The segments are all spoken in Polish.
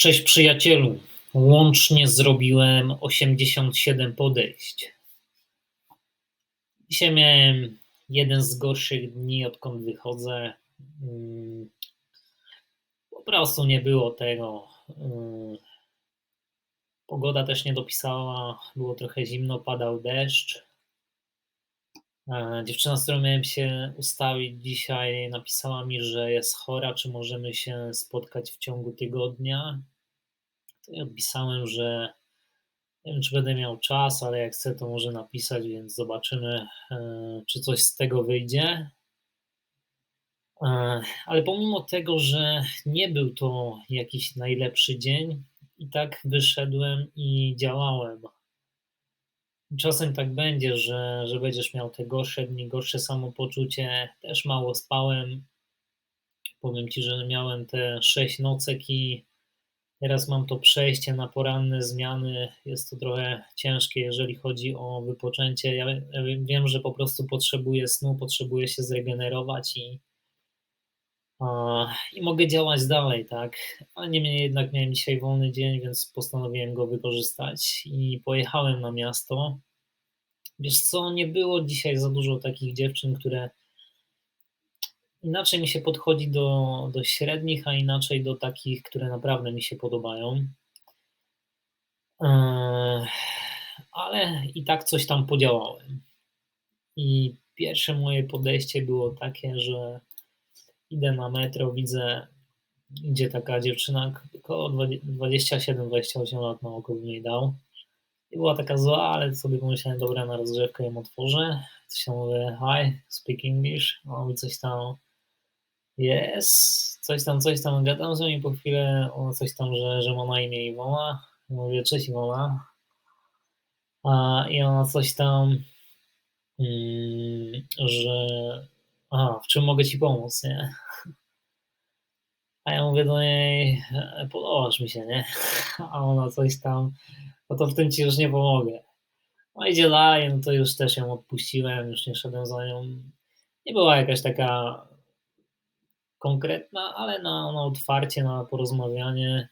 Cześć przyjacielu. Łącznie zrobiłem 87 podejść. Dzisiaj miałem jeden z gorszych dni, odkąd wychodzę. Mm, po prostu nie było tego. Mm, pogoda też nie dopisała, było trochę zimno, padał deszcz. Dziewczyna, z którą miałem się ustawić dzisiaj, napisała mi, że jest chora, czy możemy się spotkać w ciągu tygodnia. To ja odpisałem, że nie wiem, czy będę miał czas, ale jak chcę, to może napisać, więc zobaczymy, e, czy coś z tego wyjdzie. E, ale pomimo tego, że nie był to jakiś najlepszy dzień, i tak wyszedłem i działałem. Czasem tak będzie, że, że będziesz miał te gorsze dni, gorsze samopoczucie. Też mało spałem. Powiem ci, że miałem te sześć nocek i teraz mam to przejście na poranne zmiany. Jest to trochę ciężkie, jeżeli chodzi o wypoczęcie. Ja wiem, że po prostu potrzebuję snu, potrzebuję się zregenerować i, i mogę działać dalej, tak? Ale niemniej jednak miałem dzisiaj wolny dzień, więc postanowiłem go wykorzystać i pojechałem na miasto. Wiesz co, nie było dzisiaj za dużo takich dziewczyn, które inaczej mi się podchodzi do, do średnich, a inaczej do takich, które naprawdę mi się podobają. Eee, ale i tak coś tam podziałałem. I pierwsze moje podejście było takie, że idę na metro, widzę, idzie taka dziewczyna, około 27-28 lat na oko jej dał. I była taka zła, ale sobie pomyślałem, dobra, na rozgrzewkę ją otworzę. Coś tam mówię, hi, speak English. A on coś tam, yes, coś tam, coś tam, gadam z nią i po chwilę ona coś tam, że, że ma na imię Iwona. Mówię, cześć Iwona. A, I ona coś tam, mm, że aha, w czym mogę Ci pomóc, nie? A ja mówię do niej, podobasz mi się, nie? A ona coś tam, no to w tym Ci już nie pomogę. No idzie dalej, no to już też ją odpuściłem, już nie szedłem za nią. Nie była jakaś taka konkretna, ale na, na otwarcie, na porozmawianie.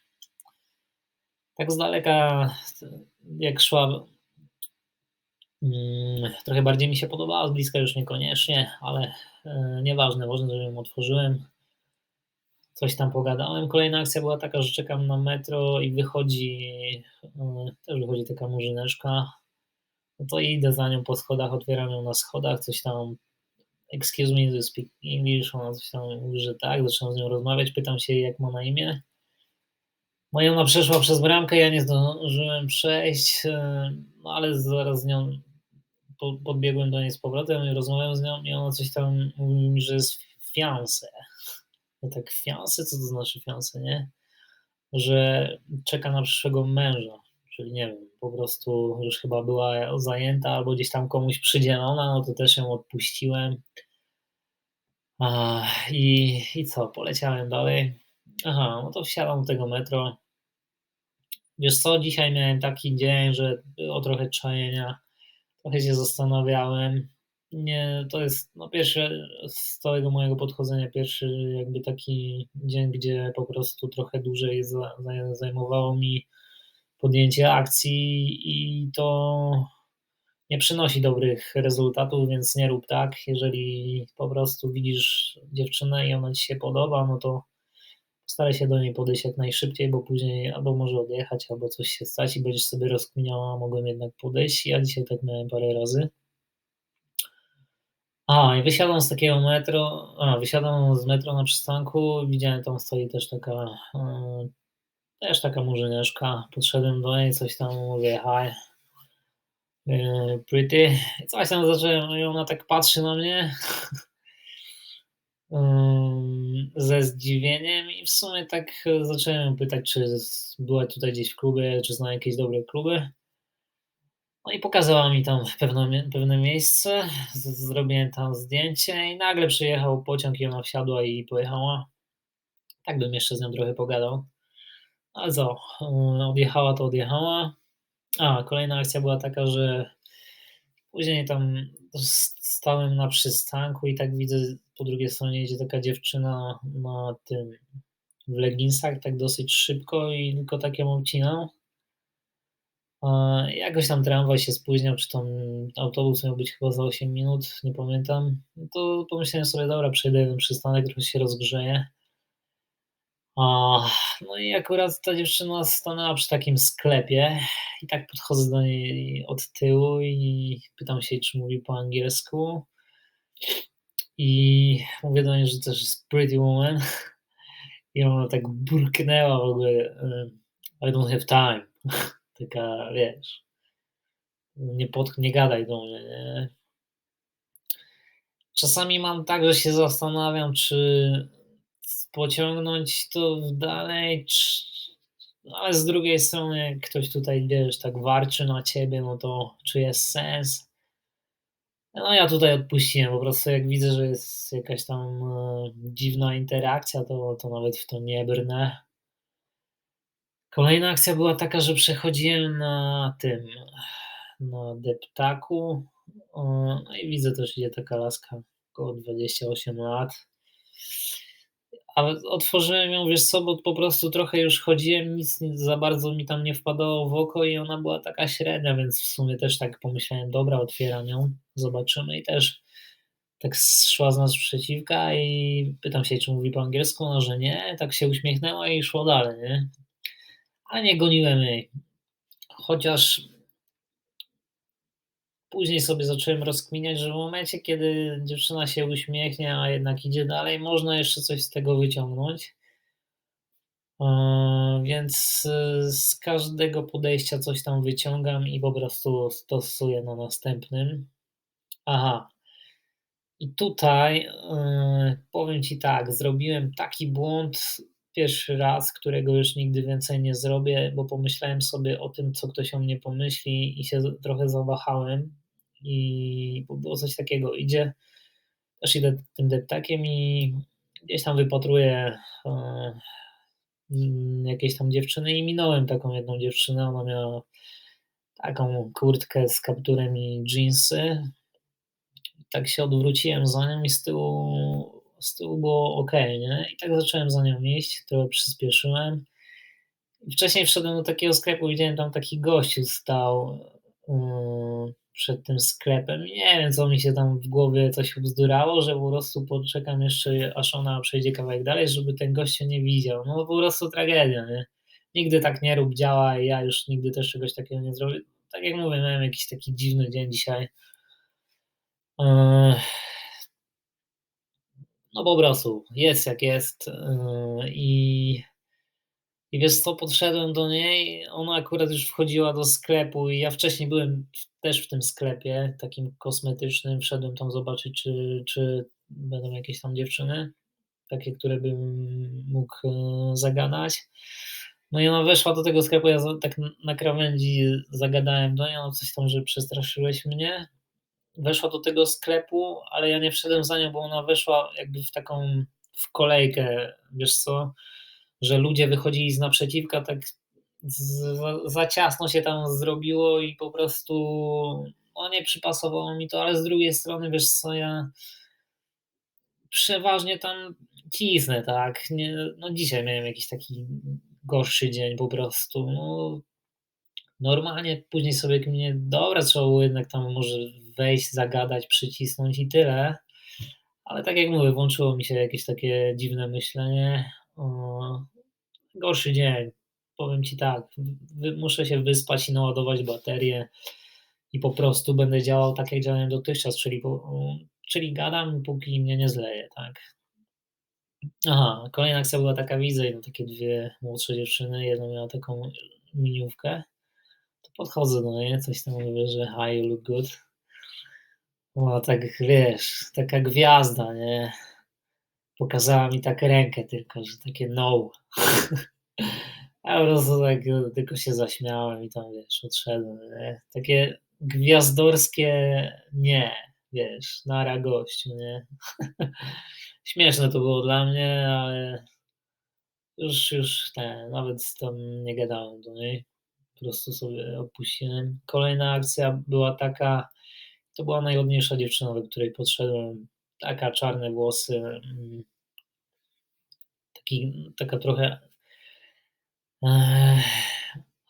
Tak z daleka, jak szła, hmm, trochę bardziej mi się podobała, z bliska już niekoniecznie, ale e, nieważne, ważne, że ją otworzyłem coś tam pogadałem. Kolejna akcja była taka, że czekam na metro i wychodzi, e, też wychodzi taka murzyneczka. No to idę za nią po schodach, otwieram ją na schodach, coś tam excuse me, do speak English, ona coś tam mówi, że tak, zaczynam z nią rozmawiać, pytam się jak ma na imię. I ona przeszła przez bramkę, ja nie zdążyłem przejść, e, no ale zaraz z nią podbiegłem do niej z powrotem i rozmawiam z nią i ona coś tam mówi mi, że jest fiancé no tak fiansy, co to znaczy fiansy, nie? Że czeka na przyszłego męża, czyli nie wiem, po prostu już chyba była zajęta albo gdzieś tam komuś przydzielona, no to też ją odpuściłem. A, i, I co, poleciałem dalej. Aha, no to wsiadam do tego metro. Wiesz co, dzisiaj miałem taki dzień, że było trochę czajenia, trochę się zastanawiałem nie, to jest no, pierwszy z całego mojego podchodzenia, pierwszy jakby taki dzień, gdzie po prostu trochę dłużej zajmowało mi podjęcie akcji i to nie przynosi dobrych rezultatów, więc nie rób tak. Jeżeli po prostu widzisz dziewczynę i ona ci się podoba, no to staraj się do niej podejść jak najszybciej, bo później albo może odjechać, albo coś się stać i będziesz sobie rozkminiała, mogłem jednak podejść. Ja dzisiaj tak miałem parę razy. A, i wysiadam z takiego metro, a, wysiadam z metro na przystanku, widziałem tam stoi też taka, y, też taka murzyneczka, podszedłem do niej, coś tam mówię, hi, y, pretty, coś tam zacząłem, i ona tak patrzy na mnie, ze zdziwieniem i w sumie tak zacząłem pytać, czy była tutaj gdzieś w klubie, czy zna jakieś dobre kluby. No i pokazała mi tam pewne, pewne miejsce, zrobiłem tam zdjęcie i nagle przyjechał pociąg i ona wsiadła i pojechała. Tak bym jeszcze z nią trochę pogadał. Ale co, e, odjechała to odjechała. A, kolejna akcja była taka, że później tam stałem na przystanku i tak widzę po drugiej stronie idzie taka dziewczyna na tym, w leginsach tak dosyć szybko i tylko tak ją obcinał. Eee, jakoś tam tramwaj się spóźniał, czy tam autobus miał być chyba za 8 minut, nie pamiętam. No to pomyślałem sobie: „Dobra, przejdę jeden przystanek, trochę się rozgrzeję”. No i akurat ta dziewczyna stanęła przy takim sklepie i tak podchodzę do niej od tyłu i pytam się czy mówi po angielsku. I mówię do niej, że też jest Pretty Woman i ona tak burknęła w ogóle, y, I don't have time. Taka, wiesz, nie pod nie gadaj do mnie, nie? Czasami mam tak, że się zastanawiam, czy pociągnąć to dalej, ale z drugiej strony, ktoś tutaj, wiesz, tak warczy na ciebie, no to czy jest sens? No ja tutaj odpuściłem, po prostu jak widzę, że jest jakaś tam, e, dziwna interakcja, to to nawet w to nie brnę. Kolejna akcja była taka, że przechodziłem na tym, na deptaku, no i widzę też idzie taka laska, około 28 lat. Ale otworzyłem ją, wiesz co, bo po prostu trochę już chodziłem, nic nic za bardzo mi tam nie wpadało w oko i ona była taka średnia, więc w sumie też tak pomyślałem: „Dobra, otwieram ją, zobaczymy” i też tak szła z naprzeciwka i pytam się czy mówi po angielsku, ona, że nie, tak się uśmiechnęła i szło dalej, nie? Ale nie goniłem jej. Chociaż później sobie zacząłem rozkminiać, że w momencie, kiedy dziewczyna się uśmiechnie, a jednak idzie dalej, można jeszcze coś z tego wyciągnąć. Eee, więc y, z każdego podejścia coś tam wyciągam i po prostu stosuję na następnym. Aha. I tutaj, yy, powiem Ci tak, zrobiłem taki błąd pierwszy raz, którego już nigdy więcej nie zrobię, bo pomyślałem sobie o tym, co ktoś o mnie pomyśli i się trochę zawahałem i było coś takiego, idzie też idę tym deptakiem i gdzieś tam wypatruję, e, tam dziewczyny i minąłem taką jedną dziewczynę, ona miała taką kurtkę z kapturem i dżinsy. Tak się odwróciłem za nią i z tyłu z było okej, nie? I tak zacząłem za nią iść, trochę przyspieszyłem. Wcześniej wszedłem do takiego sklepu, widziałem tam taki gościu stał, yy, przed tym sklepem nie wiem, co mi się tam w głowie coś ubzdurało, że po prostu poczekam jeszcze, aż ona przejdzie kawałek dalej, żeby ten gościu nie widział. No po prostu tragedia, nie? Nigdy tak nie rób, działa ja już nigdy też czegoś takiego nie zrobię. Tak jak mówię, miałem jakiś taki dziwny dzień dzisiaj. Yy. No po prostu, jest jak jest, yy, i i wiesz co, podszedłem do niej, ona akurat już wchodziła do sklepu i ja wcześniej byłem też w tym sklepie takim kosmetycznym, wszedłem tam zobaczyć, czy czy będą jakieś tam dziewczyny, takie, które bym mógł, e, zagadać. No i ona weszła do tego sklepu, ja tak na krawędzi zagadałem do niej, ona coś tam, że przestraszyłeś mnie. Weszła do tego sklepu, ale ja nie wszedłem za nią, bo ona weszła jakby w taką w kolejkę, wiesz co, że ludzie wychodzili z naprzeciwka, tak za, za ciasno się tam zrobiło i po prostu no nie przypasowało mi to, ale z drugiej strony, wiesz co, ja przeważnie tam cisnę, tak, nie, no dzisiaj miałem jakiś taki gorszy dzień po prostu, no normalnie później sobie kminię, dobra, trzeba było jednak tam może wejść, zagadać, przycisnąć i tyle, ale tak jak mówię, włączyło mi się jakieś takie dziwne myślenie, gorszy dzień, powiem Ci tak, muszę się wyspać i naładować baterię i po prostu będę działał tak, jak działałem dotychczas, czyli czyli gadam, póki mnie nie zleje, tak. Aha, kolejna akcja była taka, widzę no takie dwie młodsze dziewczyny, jedna miała taką miniówkę, to podchodzę do niej, coś tam mówię, że „Hi, you look good”. Ona tak, wiesz, taka gwiazda, nie, pokazała mi tak rękę tylko, że takie no. Ja po prostu tak tylko się zaśmiałem i tam, wiesz, odszedłem, nie? Takie gwiazdorskie nie, wiesz, nara gościu, nie? Śmieszne to było dla mnie, ale już już ten, nawet tam nie gadałem do niej, po prostu sobie odpuściłem. Kolejna akcja była taka, to była najładniejsza dziewczyna, do której podszedłem, taka czarne włosy, mm taki, taka trochę eee,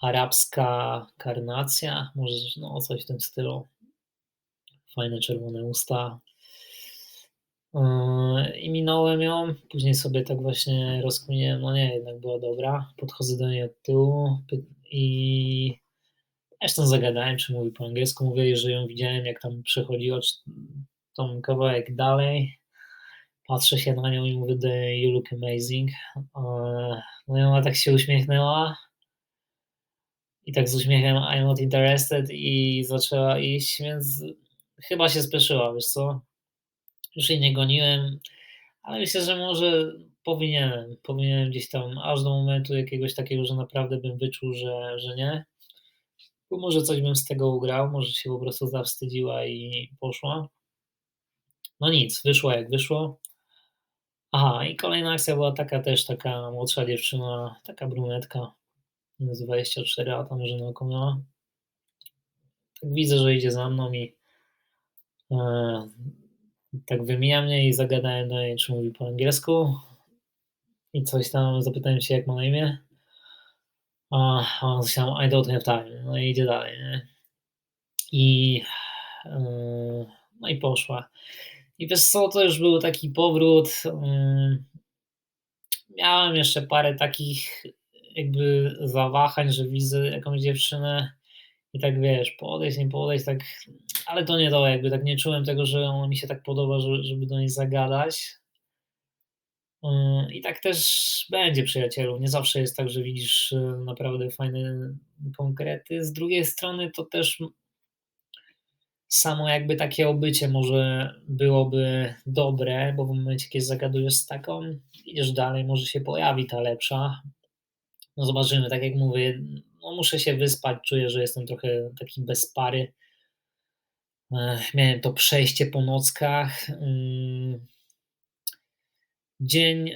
arabska karnacja, może no, coś w tym stylu. Fajne czerwone usta. Eee, I minąłem ją, później sobie tak właśnie rozkminiłem, no nie, jednak była dobra. Podchodzę do niej od tyłu i zresztą zagadałem, czy mówi po angielsku. Mówię, że ją widziałem, jak tam przechodziła tą kawałek dalej. Patrzę się na nią i mówię, you look amazing. Eee, no i ona tak się uśmiechnęła i tak z uśmiechem I'm not interested i zaczęła iść, więc chyba się spieszyła, wiesz co? Już jej nie goniłem, ale myślę, że może powinienem, powinienem gdzieś tam aż do momentu jakiegoś takiego, że naprawdę bym wyczuł, że, że nie. Bo może coś bym z tego ugrał, może się po prostu zawstydziła i poszła. No nic, wyszło jak wyszło. Aha, i kolejna akcja była taka też, taka młodsza dziewczyna, taka brunetka, z 24 lata może na oko miała. Tak widzę, że idzie za mną i e, tak wymija mnie i zagadałem do niej, czy mówi po angielsku i coś tam, zapytałem się, jak ma na imię. A on myślał, I don't have time. No i idzie dalej, nie? I e, no i poszła. I wiesz co, to już był taki powrót. Miałem jeszcze parę takich jakby zawahań, że widzę jakąś dziewczynę i tak wiesz, podejść, nie podejść, tak, ale to nie to, jakby tak nie czułem tego, że ona mi się tak podoba, żeby do niej zagadać. I tak też będzie, przyjacielu. Nie zawsze jest tak, że widzisz e, naprawdę fajne konkrety. Z drugiej strony to też samo jakby takie obycie może byłoby dobre, bo w momencie, kiedy zagadujesz z taką, idziesz dalej, może się pojawi ta lepsza. No zobaczymy, tak jak mówię, no muszę się wyspać, czuję, że jestem trochę taki bez pary. Miałem to przejście po nockach. Dzień,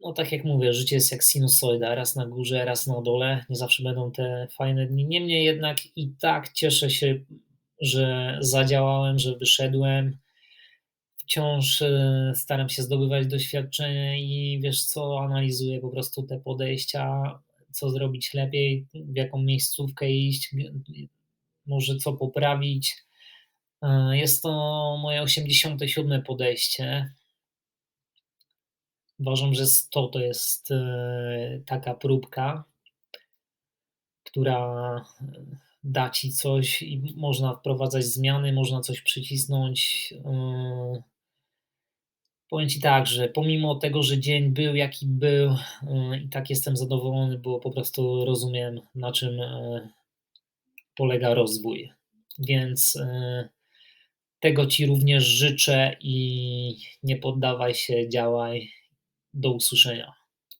no tak jak mówię, życie jest jak sinusoida, raz na górze, raz na dole. Nie zawsze będą te fajne dni. Niemniej jednak i tak cieszę się że zadziałałem, że wyszedłem. Wciąż e, staram się zdobywać doświadczenie i wiesz co, analizuję po prostu te podejścia, co zrobić lepiej, w jaką miejscówkę iść, może co poprawić. E, jest to moje 87 podejście. Uważam, że to to jest e, taka próbka, która da ci coś i można wprowadzać zmiany, można coś przycisnąć. Yy, powiem ci tak, że pomimo tego, że dzień był jaki był, i tak jestem zadowolony, bo po prostu rozumiem, na czym polega rozwój. Więc tego ci również życzę i nie poddawaj się, działaj. Do usłyszenia.